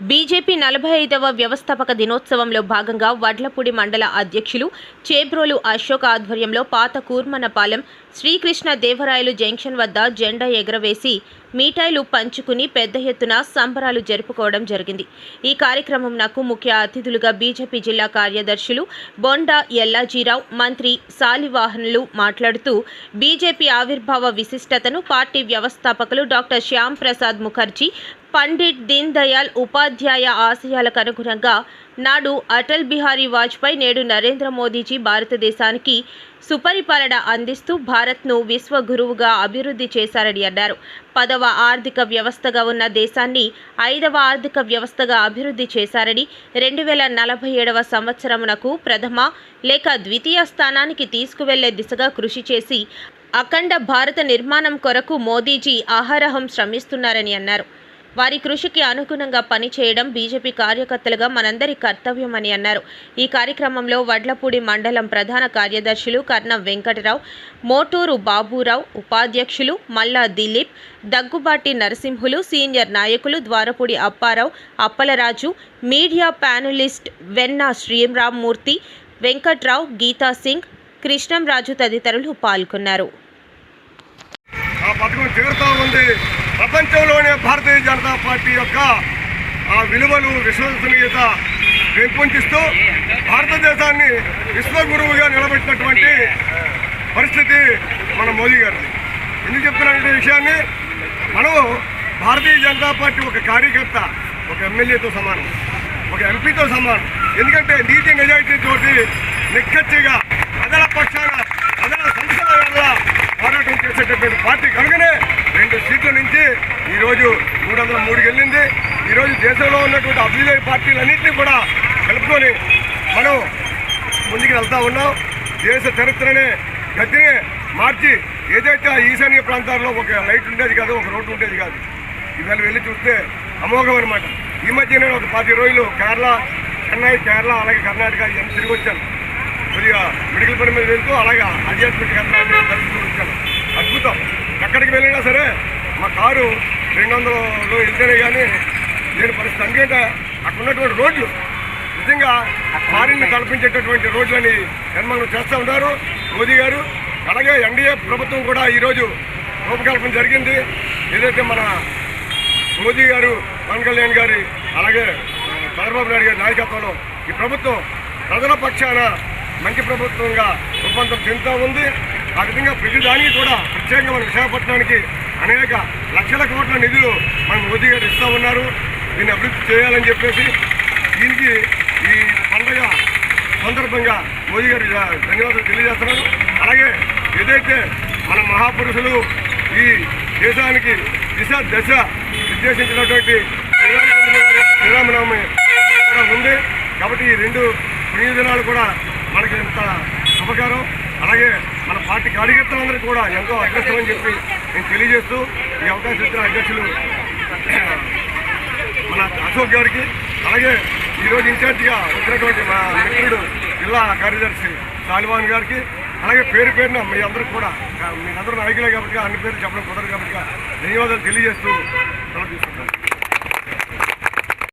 BJP నలభై ఐదవ వ్యవస్థాపక దినోత్సవంలో భాగంగా వడ్లపూడి మండల అధ్యక్షులు చేబ్రోలు అశోక్ ఆధ్వర్యంలో పాత కూర్మనపాలెం శ్రీకృష్ణ దేవరాయలు జంక్షన్ వద్ద జెండా ఎగరవేసి మిఠాయిలు పంచుకుని పెద్ద ఎత్తున సంబరాలు జరుపుకోవడం జరిగింది. ఈ కార్యక్రమం నాకు ముఖ్య అతిథులుగా బీజేపీ జిల్లా కార్యదర్శులు బొండా ఎల్లాజీరావు మంత్రి సాలివాహనులు మాట్లాడుతూ బీజేపీ ఆవిర్భావ విశిష్టతను పార్టీ వ్యవస్థాపకులు డాక్టర్ శ్యామ్ ప్రసాద్ ముఖర్జీ పండిట్ దీన్ దయాల్ ఉపాధ్యాయ ఆశయాలకు అనుగుణంగా నాడు అటల్ బిహారీ వాజ్పేయి నేడు నరేంద్ర మోదీజీ భారతదేశానికి సుపరిపాలన అందిస్తూ భారత్ను విశ్వగురువుగా అభివృద్ధి చేశారని అన్నారు. పదవ ఆర్థిక వ్యవస్థగా ఉన్న దేశాన్ని ఐదవ ఆర్థిక వ్యవస్థగా అభివృద్ధి చేశారని రెండు వేల నలభై ఏడవ సంవత్సరమునకు ప్రథమ లేక ద్వితీయ స్థానానికి తీసుకువెళ్ళే దిశగా కృషి చేసి అఖండ భారత నిర్మాణం కొరకు మోదీజీ ఆహారహం శ్రమిస్తున్నారని అన్నారు. వారి కృషికి అనుగుణంగా పనిచేయడం బీజేపీ కార్యకర్తలుగా మనందరి కర్తవ్యమని అన్నారు. ఈ కార్యక్రమంలో వడ్లపూడి మండలం ప్రధాన కార్యదర్శులు కర్ణం వెంకటరావు మోటూరు బాబురావు ఉపాధ్యక్షులు మల్లా దిలీప్ దగ్గుబాటి నరసింహులు సీనియర్ నాయకులు ద్వారపూడి అప్పారావు అప్పలరాజు మీడియా ప్యానలిస్ట్ వెన్న శ్రీరామ్మూర్తి వెంకట్రావు గీతా సింగ్ కృష్ణంరాజు తదితరులు పాల్గొన్నారు. ఆ పథకం ఉంది. ప్రపంచంలోనే భారతీయ జనతా పార్టీ యొక్క ఆ విలువలు విశ్వసనీయత పెంపొందిస్తూ భారతదేశాన్ని విశ్వగురువుగా నిలబెట్టినటువంటి పరిస్థితి మన మోదీ గారిది. ఎందుకు చెప్తున్నానంటే విషయాన్ని? మనం భారతీయ జనతా పార్టీ ఒక కార్యకర్త ఒక ఎమ్మెల్యేతో సమానం ఒక ఎంపీతో సమానం. ఎందుకంటే నీతి నిజాయితీతోటి నిక్కచ్చిగా ప్రజల పక్షాన ప్రజల సంస్థల వల్ల పోరాటం చేసేటటువంటి పార్టీ నుంచి ఈరోజు మూడు వందల మూడుకి వెళ్ళింది. ఈరోజు దేశంలో ఉన్నటువంటి అభ్యుదయ పార్టీలన్నింటినీ కూడా కలుపుకొని మనం ముందుకు వెళ్తూ ఉన్నాం. దేశ చరిత్రనే గతినే మార్చి ఏదైతే ఈశాన్య ప్రాంతాల్లో ఒక లైట్ ఉండేది కాదు ఒక రోడ్డు ఉండేది కాదు. ఇవాళ వెళ్ళి చూస్తే అమోఘం అనమాట ఈ మధ్య నేను ఒక పది రోజులు కేరళ చెన్నై కేరళ అలాగే కర్ణాటక ఇవన్నీ తిరిగి వచ్చాను కొద్దిగా మెడికల్ పని మీద వెళ్తూ అలాగే ఆధ్యాత్మిక కర్ణాటక తలుపుతూ వచ్చాను అద్భుతం. ఎక్కడికి వెళ్ళినా సరే మా కారు రెండు వందలలో వెళ్తేనే కానీ లేని పరిస్థితి. ఎందుకంటే అక్కడ ఉన్నటువంటి రోడ్లు నిజంగా కారిని కల్పించేటటువంటి రోడ్లని నిర్మాణం చేస్తూ ఉన్నారు. మోదీ గారు అలాగే ఎన్డీఏ ప్రభుత్వం కూడా ఈరోజు రూపకల్పన జరిగింది. ఏదైతే మన మోదీ గారు పవన్ కళ్యాణ్ గారి అలాగే చంద్రబాబు నాయుడు గారి నాయకత్వంలో ఈ ప్రభుత్వం ప్రజల పక్షాన మంచి ప్రభుత్వంగా రూపాంతరం చెందుతూ ఉంది. ఆ విధంగా ప్రతి దానికి కూడా ప్రత్యేకంగా మన విశాఖపట్నానికి అనేక లక్షల కోట్ల నిధులు మన మోదీ గారు ఇస్తూ ఉన్నారు. దీన్ని అభివృద్ధి చేయాలని చెప్పేసి దీనికి ఈ పండుగ సందర్భంగా మోదీ గారి ధన్యవాదాలు తెలియజేస్తున్నాను అలాగే ఏదైతే మన మహాపురుషులు ఈ దేశానికి దిశ దశ నిర్దేశించినటువంటి శ్రీరామనవమి కూడా ఉంది. కాబట్టి ఈ రెండు పుణ్యదినాలు కూడా మనకి ఎంత శుభకారం. అలాగే పార్టీ కార్యకర్తలందరికీ కూడా ఎంతో అదృష్టమని చెప్పి నేను తెలియజేస్తూ ఈ అవకాశం ఇచ్చిన అధ్యక్షులు మన అశోక్ గారికి అలాగే ఈరోజు ఇన్ఛార్జిగా వచ్చినటువంటి మా మిత్రుడు జిల్లా కార్యదర్శి తాలిబాన్ గారికి అలాగే పేరు పేరున మీ అందరికి కూడా మీరందరూ నాయకులే కాబట్టి అన్ని పేర్లు చెప్పడం కుదరదు కాబట్టి ధన్యవాదాలు తెలియజేస్తూ సెలవు తీసుకుంటాను